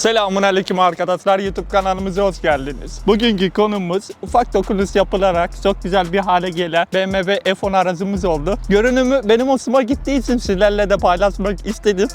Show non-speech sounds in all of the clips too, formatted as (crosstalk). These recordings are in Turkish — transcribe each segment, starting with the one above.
Selamun aleyküm arkadaşlar YouTube kanalımıza hoş geldiniz. Bugünkü konumuz ufak dokunuş yapılarak çok güzel bir hale gelen BMW F10 aracımız oldu. Görünümü benim hoşuma gittiği için sizlerle de paylaşmak istedim.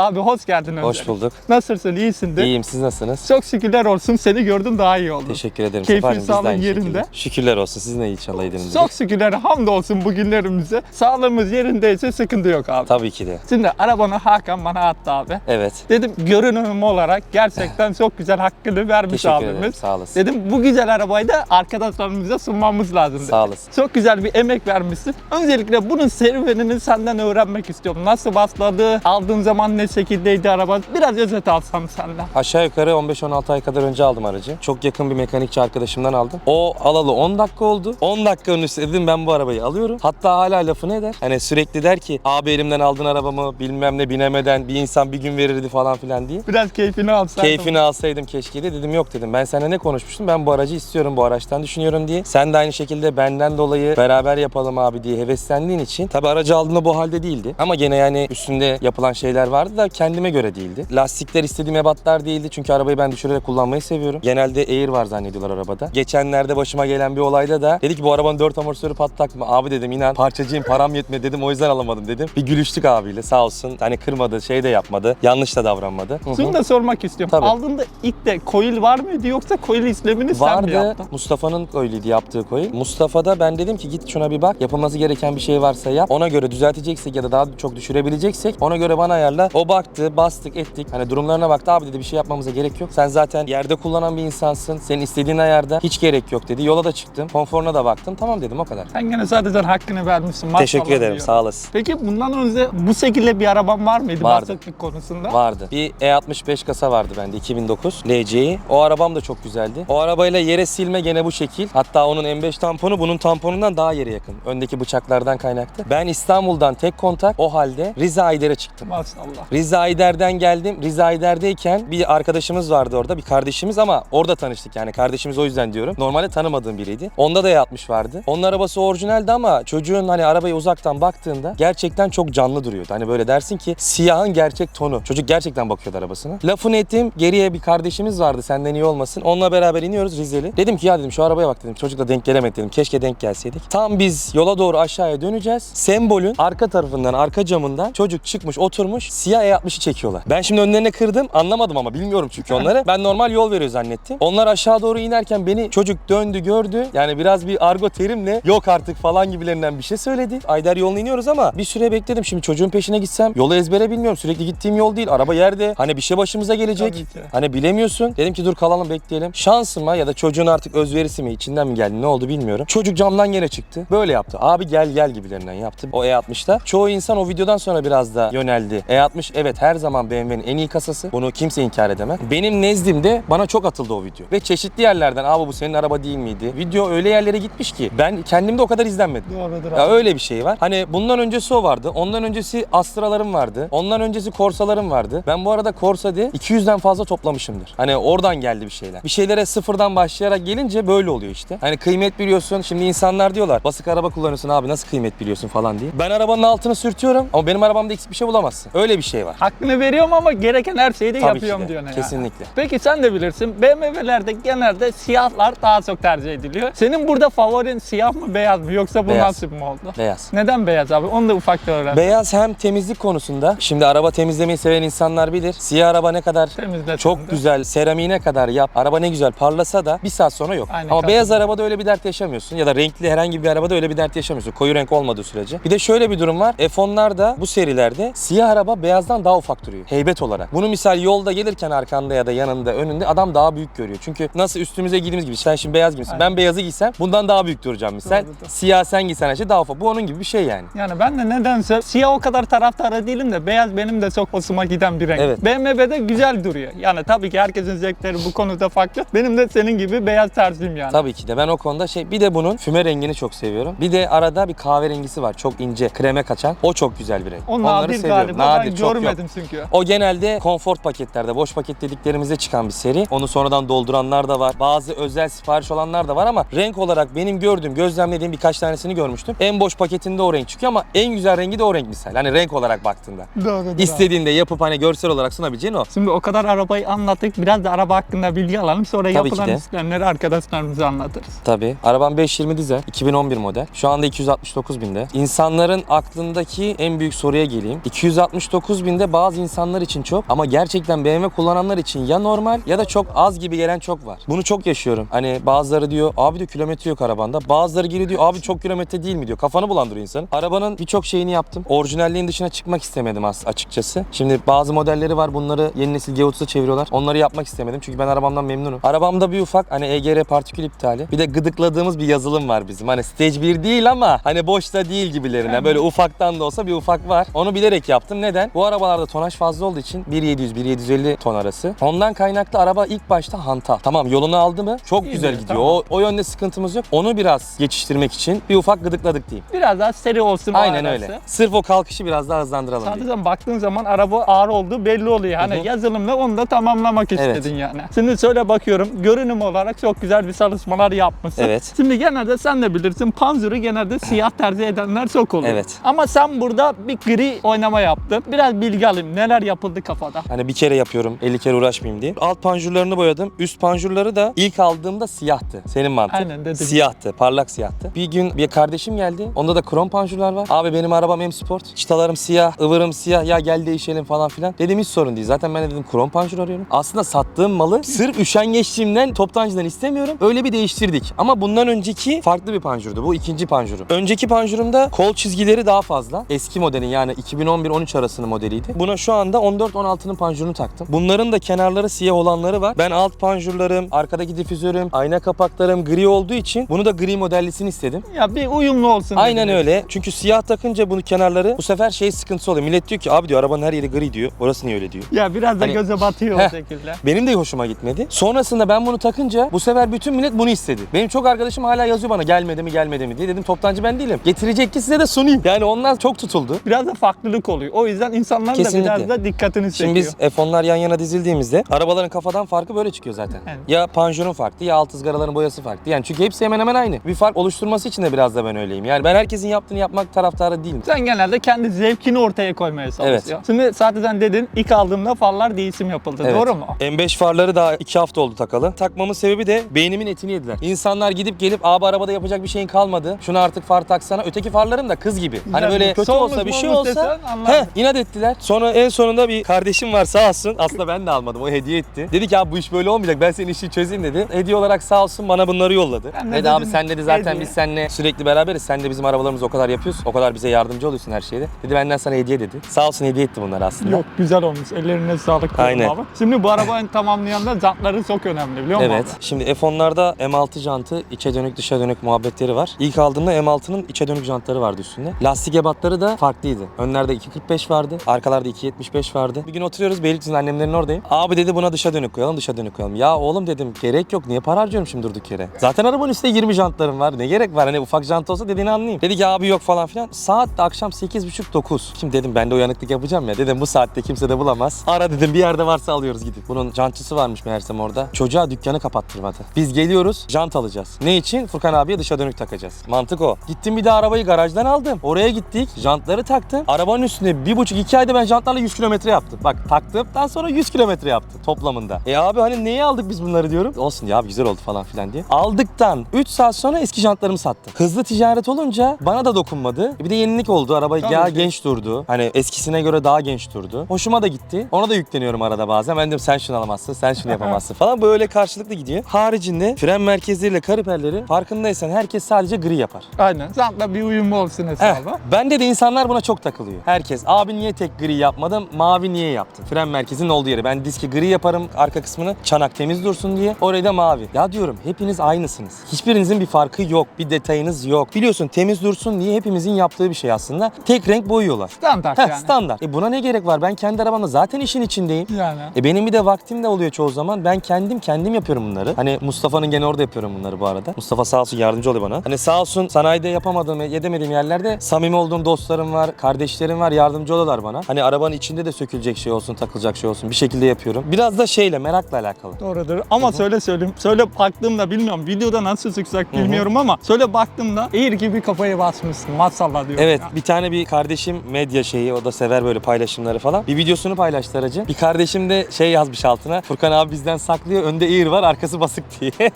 Abi hoş geldin önce. Hoş bulduk. Nasılsın? İyisindir. İyiyim siz nasılsınız? Çok şükürler olsun seni gördüm daha iyi oldu. Teşekkür ederim. Keyfin, sağlığın yerinde. şekilde. Şükürler olsun. Sizin de inşallah iyiydiniz. Çok şükürler hamdolsun bugünlerimize. Sağlığımız yerindeyse sıkıntı yok abi. Tabii ki de. Şimdi arabanı Hakan bana attı abi. Evet. Dedim görünüm olarak gerçekten çok güzel hakkını vermiş Teşekkür ederim. abimiz. Sağ olasın. Dedim bu güzel arabayı da arkadaşlarımıza sunmamız lazım. Sağ olasın. Çok güzel bir emek vermişsin. Öncelikle bunun serüvenini senden öğrenmek istiyorum. Nasıl başladı? Aldığın zaman ne şekildeydi araba? Biraz özet alsam senden. Aşağı yukarı 15-16 ay kadar önce aldım aracı. Çok yakın bir mekanikçi arkadaşımdan aldım. O alalı 10 dakika oldu. 10 dakikanın üstü dedim ben bu arabayı alıyorum. Hatta hala lafını eder. Hani sürekli der ki abi elimden aldın arabamı bilmem ne binemeden bir insan bir gün verirdi falan filan diye. Biraz keyfini alsam. Keyfini alsaydım keşke de dedim yok dedim. Ben seninle ne konuşmuştum? Ben bu aracı istiyorum, bu araçtan düşünüyorum diye. Sen de aynı şekilde benden dolayı beraber yapalım abi diye heveslendiğin için. Tabi aracı aldığında bu halde değildi. Ama gene yani üstünde yapılan şeyler vardı da kendime göre değildi. Lastikler istediğim ebatlar değildi. Çünkü arabayı ben düşürerek kullanmayı seviyorum. Genelde air var zannediyorlar arabada. Geçenlerde başıma gelen bir olayda da dedi ki bu arabanın 4 amortisörü patlak mı? Abi dedim inan parçacıyım param yetmedi dedim o yüzden alamadım dedim. Bir gülüştük abiyle sağ olsun. Hani kırmadı şey de yapmadı. Yanlış da davranmadı. Şunu da sormak istiyorum. Tabii. Aldığında ilk de coil var mıydı yoksa coil işlemini sen mi Vardı. yaptın? Mustafa'nın coil'iydi yaptığı coil. Mustafa'da ben dedim ki git şuna bir bak. Yapılması gereken bir şey varsa yap. Ona göre düzelteceksek ya da daha çok düşürebileceksek ona göre bana ayarla. O baktı, bastık, ettik. Hani durumlarına baktı. Abi dedi bir şey yapmamıza gerek yok. Sen zaten yerde kullanan bir insansın. Senin istediğin ayarda hiç gerek yok dedi. Yola da çıktım. Konforuna da baktım. Tamam dedim o kadar. Sen gene zaten hakkını vermişsin. maşallah Teşekkür ederim. diyorum. Sağ olasın. Peki bundan önce bu şekilde bir araban var mıydı Vardı. bahsettik konusunda? Vardı. Bir E65 kasa vardı bende 2009 LC'yi. O arabam da çok güzeldi. O arabayla yere silme gene bu şekil. Hatta onun M5 tamponu bunun tamponundan daha yere yakın. Öndeki bıçaklardan kaynaklı. Ben İstanbul'dan tek kontak o halde Rize Ayder'e çıktım. Maşallah. Rize Ayder'den geldim. Rize Ayder'deyken bir arkadaşımız vardı orada, bir kardeşimiz ama orada tanıştık yani kardeşimiz o yüzden diyorum. Normalde tanımadığım biriydi. Onda da E60 vardı. Onun arabası orijinaldi ama çocuğun hani arabayı uzaktan baktığında gerçekten çok canlı duruyordu. Hani böyle dersin ki siyahın gerçek tonu. Çocuk gerçekten bakıyordu arabasına. Lafını ettim. Geriye bir kardeşimiz vardı senden iyi olmasın. Onunla beraber iniyoruz Rizeli. Dedim ki ya dedim şu arabaya bak dedim. Çocukla denk gelemedik dedim. Keşke denk gelseydik. Tam biz yola doğru aşağıya döneceğiz. Sembolün arka tarafından, arka camından çocuk çıkmış oturmuş siyah E60'ı çekiyorlar. Ben şimdi önlerine kırdım. Anlamadım ama bilmiyorum çünkü onları. (laughs) Ben normal yol veriyor zannettim. Onlar aşağı doğru inerken beni çocuk döndü gördü. Yani biraz bir argo terimle yok artık falan gibilerinden bir şey söyledi. Ayder yoluna iniyoruz ama bir süre bekledim. Şimdi çocuğun peşine gitsem yolu ezbere bilmiyorum. Sürekli gittiğim yol değil. Araba yerde. Hani bir şey başımıza gelecek. Hani bilemiyorsun. Dedim ki dur kalalım bekleyelim. Şansıma ya da çocuğun artık özverisi mi içinden mi geldi ne oldu bilmiyorum. Çocuk camdan gene çıktı. Böyle yaptı. Abi gel gel gibilerinden yaptı. O E60'da. Çoğu insan o videodan sonra biraz da yöneldi. E60 evet her zaman BMW'nin en iyi kasası. Bunu kimse inkar edemez. Benim nezdimde bana çok atıldı o video. Ve çeşitli yerlerden abi bu senin araba değil miydi? Video öyle yerlere gitmiş ki ben kendimde o kadar izlenmedim. Doğrudur Ya abi. öyle bir şey var. Hani bundan öncesi o vardı. Ondan öncesi Astra'larım vardı. Ondan öncesi Corsa'larım vardı. Ben bu arada Corsa diye 200'den fazla toplamışımdır. Hani oradan geldi bir şeyler. Bir şeylere sıfırdan başlayarak gelince böyle oluyor işte. Hani kıymet biliyorsun. Şimdi insanlar diyorlar basık araba kullanıyorsun abi nasıl kıymet biliyorsun falan diye. Ben arabanın altını sürtüyorum ama benim arabamda eksik bir şey bulamazsın. Öyle bir şey var. Hakkını veriyorum ama gereken her şeyi de Tabii yapıyorum ki de. diyorsun yani. Kesinlikle. Peki sen de bilirsin BMW'lerde genelde siyahlar daha çok tercih ediliyor. Senin burada favorin siyah mı beyaz mı yoksa bu Beyaz. nasip mi oldu? Beyaz. Neden beyaz abi? Onu da ufakta öğren. Beyaz hem temizlik konusunda. Şimdi araba temizlemeyi seven insanlar bilir. Siyah araba ne kadar Temizle çok sen de. güzel seramiğine kadar yap. Araba ne güzel parlasa da bir saat sonra yok. Aynen, Ama beyaz katılıyorum. arabada öyle bir dert yaşamıyorsun. Ya da renkli herhangi bir arabada öyle bir dert yaşamıyorsun. Koyu renk olmadığı sürece. Bir de şöyle bir durum var. F10'larda bu serilerde siyah araba beyazdan arabasından daha ufak duruyor. Heybet olarak. Bunu misal yolda gelirken arkanda ya da yanında önünde adam daha büyük görüyor. Çünkü nasıl üstümüze giydiğimiz gibi sen şimdi beyaz giymişsin. Ben beyazı giysem bundan daha büyük duracağım misal. Doğru, doğru. Siyah sen giysen her şey daha ufak. Bu onun gibi bir şey yani. Yani ben de nedense siyah o kadar taraftarı değilim de beyaz benim de çok hoşuma giden bir renk. Evet. BMW'de güzel duruyor. Yani tabii ki herkesin zevkleri bu konuda farklı. Benim de senin gibi beyaz tercihim yani. Tabii ki de ben o konuda şey bir de bunun füme rengini çok seviyorum. Bir de arada bir kahverengisi var. Çok ince kreme kaçan. O çok güzel bir renk. O Onları nadir seviyorum. galiba Nadir ben çok yok. görmedim çünkü. O genelde konfort paketlerde, boş paket dediklerimizde çıkan bir seri. Onu sonradan dolduranlar da var. Bazı özel sipariş olanlar da var ama renk olarak benim gördüğüm, gözlemlediğim birkaç tanesini görmüştüm. En boş paketinde o renk çıkıyor ama en güzel rengi de o renk misal. Hani renk olarak baktığında. Doğrudur abi. İstediğinde yapıp hani görsel olarak sunabileceğin o. Şimdi o kadar arabayı anlattık. Biraz da araba hakkında bilgi alalım. Sonra Tabii yapılan işlemleri arkadaşlarımıza anlatırız. Tabii. Arabam 520 dizel, 2011 model. Şu anda 269 binde. İnsanların aklındaki en büyük soruya geleyim. 269 binde bazı insanlar için çok ama gerçekten BMW kullananlar için ya normal ya da çok az gibi gelen çok var. Bunu çok yaşıyorum. Hani bazıları diyor abi diyor kilometre yok arabanda. Bazıları geliyor diyor abi çok kilometre değil mi diyor. Kafanı bulandırıyor insanın. Arabanın birçok şeyini yaptım. Orijinalliğin dışına çıkmak istemedim as açıkçası. Şimdi bazı modelleri var bunları yeni nesil G30'a çeviriyorlar. Onları yapmak istemedim çünkü ben arabamdan memnunum. Arabamda bir ufak hani EGR partikül iptali. Bir de gıdıkladığımız bir yazılım var bizim. Hani stage 1 değil ama hani boşta değil gibilerine. Böyle ufaktan da olsa bir ufak var. Onu bilerek yaptım. Neden? Bu arabalarda tonaj fazla olduğu için 1.700-1.750 ton arası. Ondan kaynaklı araba ilk başta hantal. Tamam yolunu aldı mı çok İyi güzel de, gidiyor. tamam. O, o yönde sıkıntımız yok. Onu biraz geçiştirmek için bir ufak gıdıkladık diyeyim. Biraz daha seri olsun Aynen arası. öyle. Sırf o kalkışı biraz daha hızlandıralım diye. Sadece baktığın zaman araba ağır olduğu belli oluyor. Hani Hı hı. yazılımla onu da tamamlamak Evet. istedin yani. Şimdi şöyle bakıyorum. Görünüm olarak çok güzel bir çalışmalar yapmışsın. Evet. Şimdi genelde sen de bilirsin. Panzur'u genelde siyah tercih edenler çok oluyor. Evet. Ama sen burada bir gri oynama yaptın. Biraz bilgi alayım. Neler yapıldı kafada? Hani bir kere yapıyorum 50 kere uğraşmayayım diye. Alt panjurlarını boyadım. Üst panjurları da ilk aldığımda siyahtı. Senin mantığın. Aynen dedim. Siyahtı, parlak siyahtı. Bir gün bir kardeşim geldi. Onda da krom panjurlar var. Abi benim arabam M Sport. Çıtalarım siyah, ıvırım siyah. Ya gel değişelim falan filan. Dedim hiç sorun değil. Zaten ben de dedim krom panjur arıyorum. Aslında sattığım malı sırf üşengeçliğimden toptancıdan istemiyorum. Öyle bir değiştirdik. Ama bundan önceki farklı bir panjurdu. Bu ikinci panjuru. Önceki panjurumda kol çizgileri daha fazla. Eski modelin yani 2011-13 arasının modeliydi. Buna şu anda 14-16'nın panjurunu taktım. Bunların da kenarları siyah olanları var. Ben alt panjurlarım, arkadaki difüzörüm, ayna kapaklarım gri olduğu için bunu da gri modellisini istedim. Ya bir uyumlu olsun. Aynen dedim. öyle. Çünkü siyah takınca bunu kenarları bu sefer şey sıkıntısı oluyor. Millet diyor ki abi diyor arabanın her yeri gri diyor. Orası niye öyle diyor. Ya biraz da Hani- göze batıyor Heh. o şekilde. Benim de hoşuma gitmedi. Sonrasında ben bunu takınca bu sefer bütün millet bunu istedi. Benim çok arkadaşım hala yazıyor bana gelmedi mi gelmedi mi diye. Dedim toptancı ben değilim. Getirecek ki size de sunayım. Yani onlar çok tutuldu. Biraz da farklılık oluyor. O yüzden insanların Kesinlikle. da biraz da dikkatini çekiyor. Şimdi biz F10'lar yan yana dizildiğimizde arabaların kafadan farkı böyle çıkıyor zaten. Evet. Ya panjurun farklı ya alt ızgaraların boyası farklı. Yani çünkü hepsi hemen hemen aynı. Bir fark oluşturması için de biraz da ben öyleyim. Yani ben herkesin yaptığını yapmak taraftarı değilim. Sen genelde kendi zevkini ortaya koymaya çalışıyorsun. Evet. Şimdi zaten dedin ilk aldığımda farlar değişim yapıldı. Evet. Doğru mu? M5 farları daha 2 hafta oldu takalı. Takmamın sebebi de beynimin etini yediler. İnsanlar gidip gelip abi arabada yapacak bir şeyin kalmadı. Şunu artık far taksana. Öteki farlarım da kız gibi. Hani böyle kötü Solmuş olsa bir şey olsa desen he inat ettiler. Sonra en sonunda bir kardeşim var sağ olsun. Aslında ben de almadım. O hediye etti. Dedi ki abi bu iş böyle olmayacak. Ben senin işi çözeyim dedi. Hediye olarak sağ olsun bana bunları yolladı. Ben de dedi abi sen dedi zaten hediye. biz seninle sürekli beraberiz. Sen de bizim arabalarımızı o kadar yapıyorsun. O kadar bize yardımcı oluyorsun her şeyde. Dedi benden sana hediye dedi. Sağ olsun hediye etti bunlar aslında. Yok güzel olmuş. Ellerine sağlık. Aynen. Abi. Şimdi bu arabanın tamamlayan jantları çok önemli biliyor musun Evet. abi? Şimdi F10'larda M6 jantı içe dönük dışa dönük muhabbetleri var. İlk aldığımda M6'nın içe dönük jantları vardı üstünde. Lastik ebatları da farklıydı. Önlerde 2.45 vardı. Arkalarda 2.75 vardı. Bir gün oturuyoruz Beylikdüzü'nün annemlerin oradayım. Abi dedi buna dışa dönük koyalım dışa dönük koyalım. Ya oğlum dedim gerek yok. Niye para harcıyorum şimdi durduk yere? Zaten arabanın üstünde 20 jantlarım var. Ne gerek var? Hani ufak jant olsa dediğini anlayayım. Dedi ki abi yok falan filan. Saat de akşam 8.30-9. Şimdi dedim ben de uyanıklık yapacağım ya. Dedim bu saatte kimse de bulamaz. Ara dedim bir yerde varsa alıyoruz gidip. Bunun jantçısı varmış meğersem orada. Çocuğa dükkanı kapattırmadı. Biz geliyoruz jant alacağız. Ne için? Furkan abiye dışa dönük takacağız. Mantık o. Gittim bir de arabayı garajdan aldım. Oraya gittik. Jantları taktım. Arabanın üstünde bir buçuk iki ayda ben jantlarla 100 kilometre yaptım. Bak taktıktan sonra 100 kilometre yaptım toplamında. E abi hani neyi aldık biz bunları diyorum. Olsun ya abi güzel oldu falan filan diye. Aldıktan 3 saat sonra eski jantlarımı sattım. Hızlı ticaret olunca bana da dokunmadı. Bir de yenilik oldu. Araba Tabii ya ki. genç durdu. Hani eskisine göre daha genç durdu. Hoşuma da gitti. Ona da yükleniyorum arada bazen. Ben diyorum sen şunu alamazsın, sen şunu (laughs) yapamazsın falan. Böyle karşılıklı gidiyor. Haricinde fren merkezleriyle kaliperleri farkındaysan herkes sadece gri yapar. Aynen. Jantla bir uyumlu olsun Heh, hesabı. bende de insanlar buna çok takılıyor. Herkes abi niye tek gri yapmadım. Mavi niye yaptın? Fren merkezinin olduğu yeri. Ben diski gri yaparım arka kısmını. Çanak temiz dursun diye. Orayı da mavi. Ya diyorum hepiniz aynısınız. Hiçbirinizin bir farkı yok. Bir detayınız yok. Biliyorsun temiz dursun diye hepimizin yaptığı bir şey aslında. Tek renk boyuyorlar. Standart Heh, yani. standart. E buna ne gerek var? Ben kendi arabamla zaten işin içindeyim. Yani. E benim bir de vaktim de oluyor çoğu zaman. Ben kendim kendim yapıyorum bunları. Hani Mustafa'nın gene orada yapıyorum bunları bu arada. Mustafa sağ olsun yardımcı oluyor bana. Hani sağ olsun sanayide yapamadığım, yedemediğim yerlerde samimi olduğum dostlarım var, kardeşlerim var, yardımcı oluyorlar bana. Hani arabanın içinde de sökülecek şey olsun, takılacak şey olsun bir şekilde yapıyorum. Biraz da şeyle, merakla alakalı. Doğrudur. Ama söyle söyleyeyim. Söyle baktığımda bilmiyorum. Videoda nasıl çıkacak bilmiyorum ama söyle baktığımda eğir gibi kafayı basmışsın. Maşallah diyorum Evet ya. bir tane bir kardeşim medya şeyi o da sever böyle paylaşımları falan. Bir videosunu paylaştı aracı. Bir kardeşim de şey yazmış altına. Furkan abi bizden saklıyor. Önde eğir var arkası basık (laughs) diye.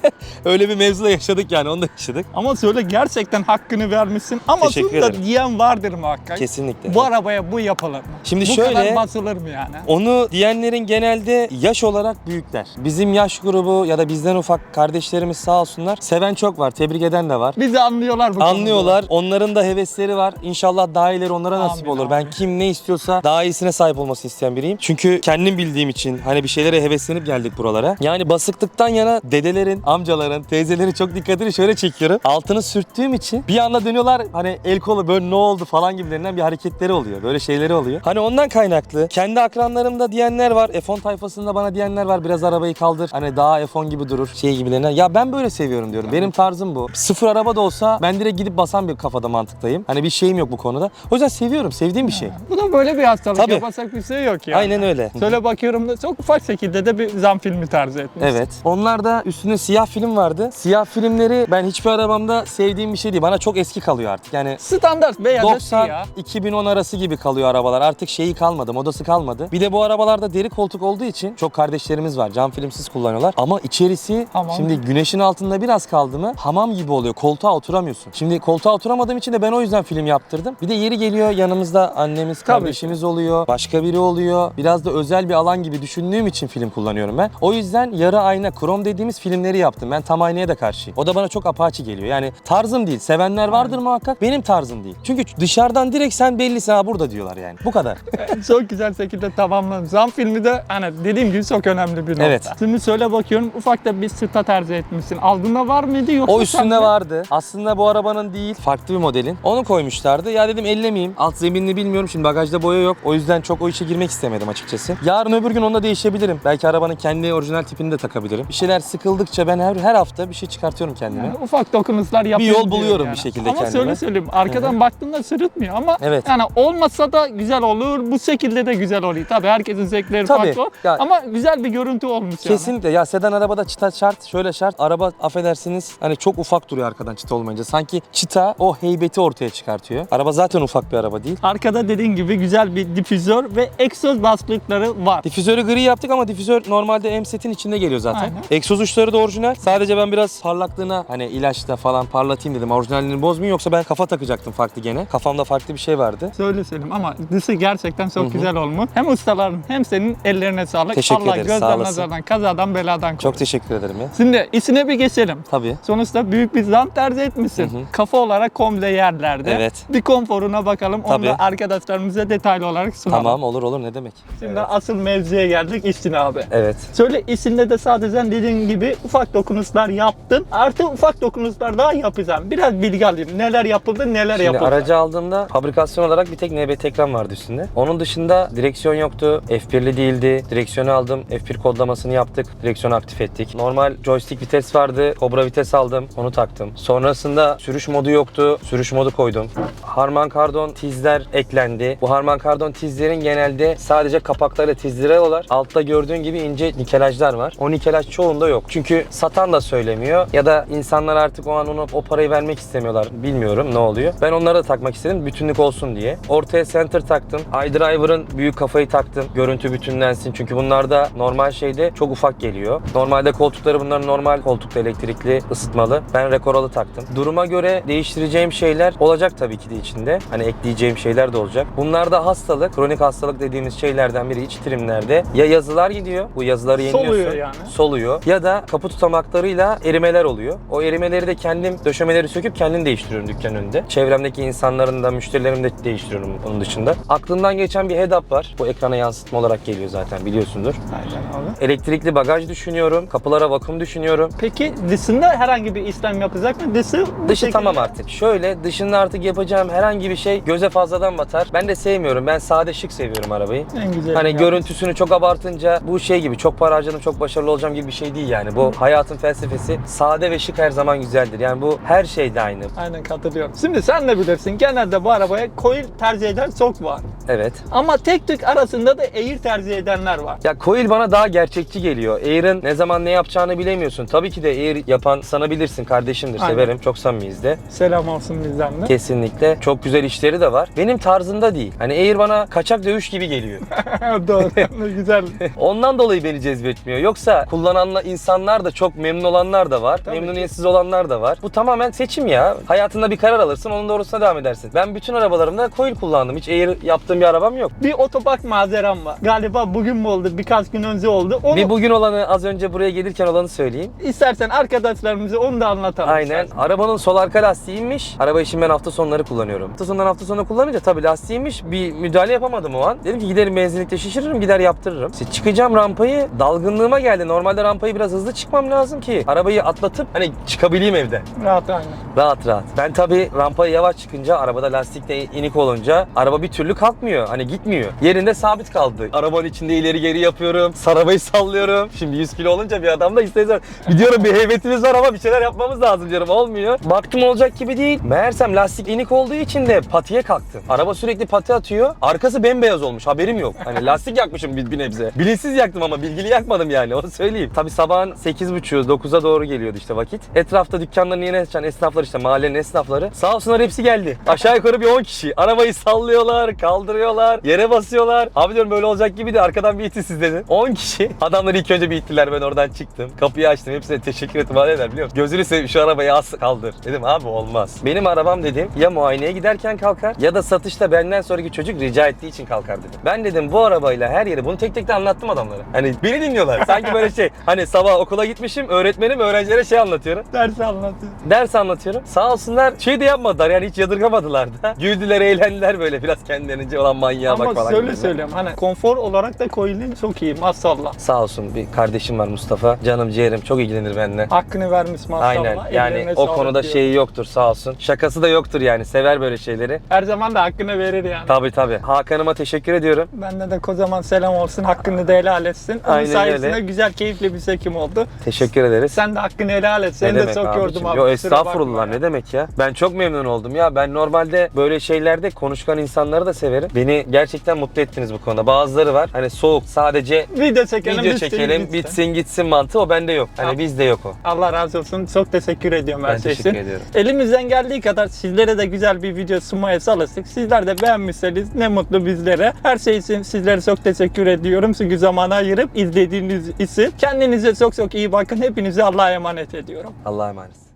Öyle bir mevzuda yaşadık yani onu da yaşadık. Ama söyle gerçekten hakkını vermişsin. Ama şunu da diyen vardır muhakkak. Kesinlikle. Bu arabaya bu yapılır mı? Şimdi bu şöyle- kadar basılır mı yani? Onu diyenlerin genelde yaş olarak büyükler. Bizim yaş grubu ya da bizden ufak kardeşlerimiz sağ olsunlar. Seven çok var, tebrik eden de var. Bizi anlıyorlar bu konuda. Anlıyorlar. Onların da hevesleri var. İnşallah daha iyileri onlara nasip Amin, olur. Ben amin. kim ne istiyorsa daha iyisine sahip olmasını isteyen biriyim. Çünkü kendim bildiğim için hani bir şeylere heveslenip geldik buralara. Yani basıklıktan yana dedelerin, amcaların, teyzelerin çok dikkatini şöyle çekiyorum. Altını sürttüğüm için bir anda dönüyorlar hani el kolu böyle ne oldu falan gibilerinden bir hareketleri oluyor. Böyle şeyleri oluyor. Hani ondan kaynaklı. Kendi akranlarımda diyenler var. F10 tayfasında bana diyenler var. Biraz arabayı kaldır. Hani daha F10 gibi durur. Şey gibilerinden. Ya ben böyle seviyorum diyorum. Benim tarzım bu. Sıfır araba da olsa ben direkt gidip basan bir kafada mantıktayım. Hani bir şeyim yok bu konuda. O yüzden seviyorum. Sevdiğim bir şey. Bu da böyle bir hastalık. Tabii. Yapasak bir şey yok yani. Aynen öyle. Söyle bakıyorum da çok ufak şekilde de bir zam filmi tarzı etmiş. Evet. Onlar da üstünde siyah film vardı. Siyah filmleri ben hiçbir arabamda sevdiğim bir şey değil. Bana çok eski kalıyor artık. Yani Standart beyaz 90 ya. 2010 arası gibi kalıyor arabalar. Artık şeyi kalmadı, modası kalmadı. Bir de bu arabalarda deri koltuk olduğu için çok kardeşlerimiz var. Cam filmsiz kullanıyorlar. Ama içerisi Hamam. şimdi güneşin altında biraz kaldı mı hamam gibi oluyor. Koltuğa oturamıyorsun. Şimdi koltuğa oturamadığım için de ben o yüzden film yaptırdım. Bir de yeri geliyor yanımızda annemiz, Tabii. kardeşimiz oluyor. Başka biri oluyor. Biraz da özel bir alan gibi düşündüğüm için film kullanıyorum ben. O yüzden yarı ayna, krom dediğimiz filmleri yaptım. Ben tam aynaya da karşıyım. O da bana çok apaçi geliyor. Yani tarzım değil. Sevenler vardır muhakkak. Benim tarzım değil. Çünkü dışarıdan direkt sen bellisin ha burada diyorlar yani. Bu kadar. (laughs) çok güzel şekilde tamamladım. Zam filmi de hani dediğim gibi çok önemli bir nokta. Evet. Şimdi söyle bakıyorum ufak da bir çıta tercih etmişsin. Aldığında var mıydı yoksa O üstünde vardı. Aslında bu arabanın değil, farklı bir modelin. Onu koymuşlardı. Ya dedim ellemeyeyim. Alt zeminini bilmiyorum. Şimdi bagajda boya yok. O yüzden çok o işe girmek istemedim açıkçası. Yarın öbür gün onu da değişebilirim. Belki arabanın kendi orijinal tipini de takabilirim. Bir şeyler sıkıldıkça ben her her hafta bir şey çıkartıyorum kendime. Yani ufak dokunuşlar yapıyorum yol buluyorum diyor bir şekilde Ama kendime. söyle söyleyeyim arkadan baktığında sırıtmıyor ama Evet. yani olmasa da güzel olur. Bu şekilde de güzel oluyor. Tabii herkesin zevkleri Tabii. farklı Ya- ama güzel bir görüntü olmuş yani. Kesinlikle. Ya sedan arabada çıta şart, şöyle şart. Araba affedersiniz hani çok ufak duruyor arkadan çıta olmayınca. Sanki çıta o heybeti ortaya çıkartıyor. Araba zaten ufak bir araba değil. Arkada dediğin gibi güzel bir difüzör ve egzoz baslıkları var. Difüzörü gri yaptık ama difüzör normalde M-Set'in içinde geliyor zaten. Aynen. Egzoz uçları da orijinal. Sadece ben biraz parlaklığına hani ilaçla falan parlatayım dedim. Orijinalini bozmayayım yoksa ben kafa takacaktım farklı gene. Kafamda farklı bir şey vardı. Söyle Selim ama dışı gerçekten çok güzel olmuş. Hem ustaların hem senin ellerine sağlık. Teşekkür Allah ederiz, gözden nazardan, kazadan, beladan korusun. Çok teşekkür ederim ya. Şimdi içine bir geçelim. Tabii. Sonuçta büyük bir zam tercih etmişsin. Hı hı. Kafa olarak komple yerlerde. Evet. Bir konforuna bakalım. Onu Tabii. da arkadaşlarımıza detaylı olarak sunalım. Tamam olur olur ne demek. Şimdi asıl mevzuya geldik içine abi. Evet. Söyle içinde de sadece dediğin gibi ufak dokunuşlar yaptın. Artı ufak dokunuşlar daha yapacağım. Biraz bilgi alayım. Neler yapıldı, neler Şimdi yapıldı. aracı aldığımda fabrikasyon olarak bir tek NBT ekran vardı üstünde. Onun dışında direksiyon yoktu. F1'li değildi. Direksiyonu aldım. F1 kodlamasını yaptık. Direksiyonu aktif ettik. Normal joystick vites vardı. Cobra vites aldım. Onu taktım. Sonrasında sürüş modu yoktu. Sürüş modu koydum. Harman kardon tizler eklendi. Bu Harman kardon tizlerin genelde sadece kapaklarıyla tizdiriyorlar. Altta gördüğün gibi ince nikelajlar var. O nikelaj çoğunda yok. Çünkü satan da söylemiyor ya da insanlar artık o an onu o parayı vermek istemiyorlar. Bilmiyorum ne oluyor. Ben onları da takmak istedim bütünlük olsun diye. Ortaya center taktım. iDriver'ın büyük kafayı taktım. Görüntü bütünlensin. Çünkü bunlarda normal şeyde çok ufak geliyor. Normalde koltukları bunların normal koltukta elektrikli ısıtmalı. Ben rekoralı taktım. Duruma göre değiştireceğim şeyler olacak tabii ki de içinde. Hani ekleyeceğim şeyler de olacak. Bunlarda hastalık, kronik hastalık dediğimiz şeylerden biri iç trimlerde ya yazılar gidiyor. Bu yazıları yeniliyorsun. Soluyor yani. Soluyor. Ya da kapı tutamaklarıyla erimeler oluyor. O erimeleri de kendim döşemeleri söküp kendim değiştiriyorum dükkan önünde. Çevremdeki insanların da müşterilerim de değiştiriyorum onun dışında. Aklına Yakından geçen bir head-up var. Bu ekrana yansıtma olarak geliyor zaten biliyorsundur. Aynen abi. Elektrikli bagaj düşünüyorum. Kapılara vakum düşünüyorum. Peki dışında herhangi bir işlem yapacak mı? Dışı Dışı şekilde- tamam artık. Şöyle dışında artık yapacağım herhangi bir şey göze fazladan batar. Ben de sevmiyorum. Ben sade şık seviyorum arabayı. En güzel. Hani görüntüsünü çok abartınca bu şey gibi çok para harcadım çok başarılı olacağım gibi bir şey değil yani. Bu hayatın felsefesi sade ve şık her zaman güzeldir. Yani bu her şeyde aynı. Aynen katılıyorum. Şimdi sen de bilirsin genelde bu arabaya coil tercih eden çok var. Evet. Ama tek tük arasında da air tercih edenler var. Ya coil bana daha gerçekçi geliyor. Air'ın ne zaman ne yapacağını bilemiyorsun. Tabii ki de Air yapan sana bilirsin kardeşimdir. Aynen. Severim. Çok samimiyiz de. Selam olsun bizden de. Kesinlikle. Çok güzel işleri de var. Benim tarzımda değil. Hani Air bana kaçak dövüş gibi geliyor. (laughs) Doğru. (laughs) güzel. Ondan dolayı beni cezbetmiyor. Yoksa kullanan insanlar da çok memnun olanlar da var. Tabii ki. memnuniyetsiz olanlar da var. Bu tamamen seçim ya. Hayatında bir karar alırsın, onun doğrultusuna devam edersin. Ben bütün arabalarımda coil kullandım. Hiç Air yaptığım bir arabam yok. Bir otopark mazerem var. Galiba bugün mü oldu? Birkaç gün önce oldu. Onu Bir bugün olanı az önce buraya gelirken olanı söyleyeyim. istersen arkadaşlarımıza onu da anlatalım. Aynen. istersen. Arabanın sol arka lastiğiymiş. Arabayı şimdi ben hafta sonları kullanıyorum. Hafta sonundan hafta sonuna kullanınca tabii lastiğiymiş. Bir müdahale yapamadım o an. Dedim ki giderim benzinlikte şişiririm gider yaptırırım. İşte çıkacağım rampayı dalgınlığıma geldi. Normalde rampayı biraz hızlı çıkmam lazım ki arabayı atlatıp hani çıkabileyim evde. Rahat aynen. Rahat rahat. Ben tabii rampaya yavaş çıkınca arabada lastik de inik olunca araba bir türlü kalkmıyor. Hani gitmiyor. Yerinde sabit kaldı. Arabanın içinde ileri geri yapıyorum. Arabayı sallıyorum. Şimdi 100 kilo olunca bir adam da istedim. Gidiyorum bir heybetimiz var ama bir şeyler yapmamız lazım diyorum. Olmuyor. Baktım olacak gibi değil. Meğersem lastik inik olduğu için de patiye kalktım. Araba sürekli pati atıyor. Arkası bembeyaz olmuş. Haberim yok. Hani lastik yakmışım bir, bir nebze. Bilinçsiz yaktım ama bilgili yakmadım yani. Onu söyleyeyim. Tabii sabahın 8.30'u 9'a doğru geliyordu işte vakit. Etrafta dükkanlarını yeni açan esnaflar işte mahallenin esnafları. Sağ olsunlar hepsi geldi. Aşağı yukarı bir 10 kişi. Arabayı sallıyorlar, kaldırıyorlar, yere basıyorlar. Abi diyorum böyle olacak gibi de arkadan bir itin siz dedin. 10 kişi. (laughs) Adamlar ilk önce bir ittiler ben oradan çıktım. Kapıyı açtım. Hepsine teşekkür ettim. Bana dediler biliyor musun? Gözünü seveyim şu arabayı az kaldır. Dedim abi olmaz. Benim arabam dedim ya muayeneye giderken kalkar ya da satışta benden sonraki çocuk rica ettiği için kalkar dedim. Ben dedim bu arabayla her yeri bunu tek tek de anlattım adamlara. Hani beni dinliyorlar. Sanki böyle şey (laughs) hani sabah okula gitmişim öğretmenim öğrencilere şey anlatıyorum. Dersi anlatıyor. Ders anlatıyorum. Sağ olsunlar şey de yapmadılar yani hiç yadırgamadılar da. (laughs) Güldüler eğlendiler böyle biraz kendilerince olan manyağa bak Ama falan. şöyle söylüyorum hani konfor olarak da coil'in çok iyi maşallah. Sağ olsun bir kardeşim var Mustafa. Canım ciğerim çok ilgilenir benimle. Hakkını vermiş maşallah. Aynen yani Ellerine o sağlık konuda diyorum. şeyi yoktur sağ olsun. Şakası da yoktur yani sever böyle şeyleri. Her zaman da hakkını verir yani. Tabii tabii. Hakan'ıma teşekkür ediyorum. Benden de kocaman selam olsun. Hakkını da helal etsin. Onun Aynen sayesinde öyle. güzel, keyifli bir çekim oldu. Teşekkür ederiz. Sen de hakkını helal et. Seni de çok yordum abi. Yo kusura estağfurullah ne demek ya. Ben çok memnun oldum ya. Ben normalde böyle şeylerde konuşkan insanları da severim. Beni gerçekten mutlu ettiniz bu konuda. Bazıları var hani soğuk sadece Video çekelim, video bitsin, çekelim bitsin. bitsin gitsin mantığı o bende yok. Hani Tamam. bizde yok o. Allah razı olsun. Çok teşekkür ediyorum her Ben şey teşekkür için. ediyorum. Elimizden geldiği kadar sizlere de güzel bir video sunmaya çalıştık. Sizler de beğenmişseniz ne mutlu bizlere. Her şey için sizlere çok teşekkür ediyorum. Çünkü zamanı ayırıp izlediğiniz için. Kendinize çok çok iyi bakın. Hepinizi Allah'a emanet ediyorum. Allah'a emanet.